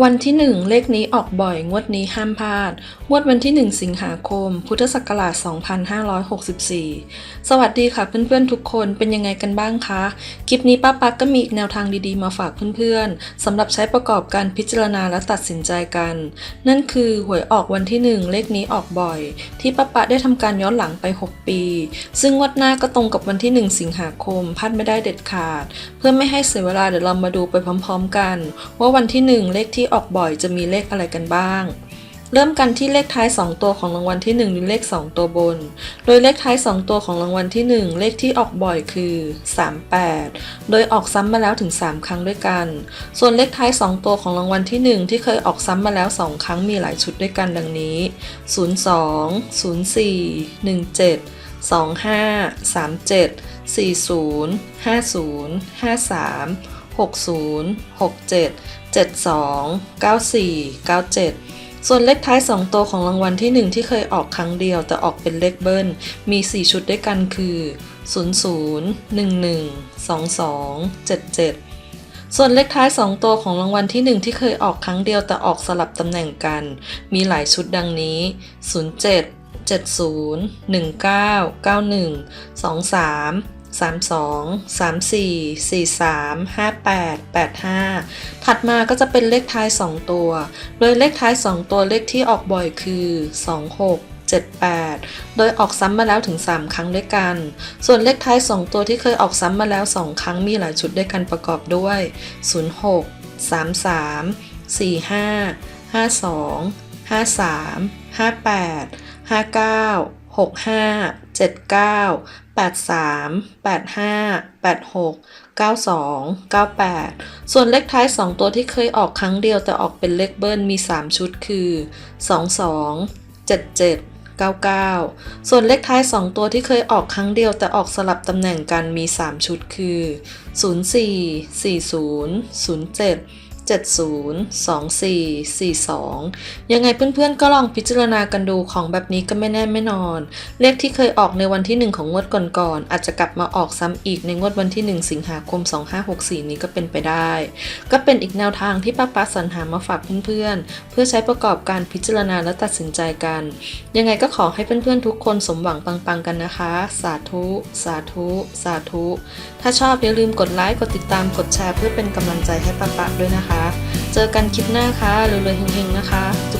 วันที่ 1 เลขนี้ออกบ่อย งวดนี้ห้ามพลาด งวดวันที่ 1 สิงหาคม พุทธศักราช 2564 สวัสดีค่ะเพื่อนๆทุกคนเป็นยังไงกันบ้างคะ คลิปนี้ป้าปักก็มีอีกแนวทางดีๆมาฝากเพื่อนๆสำหรับใช้ประกอบการพิจารณาและตัดสินใจกัน นั่นคือหวยออกวันที่ 1 เลขนี้ออกบ่อย ที่ป้าปักได้ทำการย้อนหลังไป 6 ปี ซึ่งงวดหน้าก็ตรงกับวันที่ 1 สิงหาคมพลาดไม่ได้เด็ดขาด เพื่อไม่ให้เสียเวลาเดี๋ยวเรามาดูไปพร้อม ๆ กัน ว่าวันที่ 1 เลขที่ออกบ่อยจะมีเลขอะไรกันบ้าง เริ่มกันที่เลขท้าย 2 ตัวของรางวัลที่1หรือเลข 2 ตัวบน โดยเลขท้าย 2 ตัวของรางวัลที่ 1 เลขที่ออกบ่อยคือ 38 โดยออกซ้ำมาแล้วถึง 3 ครั้งด้วยกัน ส่วนเลขท้าย 2 ตัวของรางวัลที่ 1 ที่เคยออกซ้ำมาแล้ว 2 ครั้งมีหลายชุดด้วยกันดังนี้ 02 04 17 25 37 40 50 53 60 67 72 94 97 ส่วนเลขท้าย 2 ตัวของรางวัลที่ 1 ที่เคยออกครั้งเดียวแต่ออกเป็นเลขเบิ้ล มี 4 ชุดด้วยกันคือ 00 11 22 77ส่วนเลขท้าย 2 ตัวของรางวัลที่ 1 ที่เคยออกครั้งเดียวแต่ออกสลับตำแหน่งกัน มีหลายชุดดังนี้ 07 70 19 91 23 32 34 43 58 85 ถัดมาก็จะเป็นเลขท้าย 2 ตัว โดยเลขท้าย 2 ตัวเลขที่ออกบ่อยคือ 26 78 โดยออกซ้ำมาแล้วถึง 3 ครั้งด้วยกัน ส่วนเลขท้าย 2 ตัวที่เคยออกซ้ำมาแล้ว 2 ครั้งมีหลายชุดด้วยกันประกอบด้วย 06 33 45 52 53 58 59 65 79 83 85 86 92 98 ส่วนเลขท้าย 2 ตัวที่เคยออกครั้งเดียวแต่ออกเป็นเลขเบิ้ลมี 3 ชุดคือ 22 77 99 ส่วนเลขท้าย 2 ตัวที่เคยออกครั้งเดียวแต่ออกสลับตำแหน่งกันมี 3 ชุดคือ 04 40 07 70 24 42 ยังไงเพื่อนๆ ก็ลองพิจารณากันดูของแบบนี้ก็ไม่แน่ไม่นอน เลขที่เคยออกในวันที่ 1 ของงวดก่อนๆ อาจจะกลับมาออกซ้ำอีกในงวดวันที่ 1 สิงหาคม 2564 นี้ก็เป็นไปได้ ก็เป็นอีกแนวทางที่ป้าป๊าสรรหามาฝากเพื่อนๆ เพื่อใช้ประกอบการพิจารณาและตัดสินใจกัน ยังไงก็ขอให้เพื่อนๆ ทุกคนสมหวังปังๆ กันนะคะ สาธุ สาธุ สาธุ ถ้าชอบอย่าลืมกดไลค์ กดติดตาม กดแชร์เพื่อเป็นกำลังใจให้ป้าป๊าด้วยนะคะเจอกันคลิปหน้าค่ะรวยๆเฮงๆนะคะจุ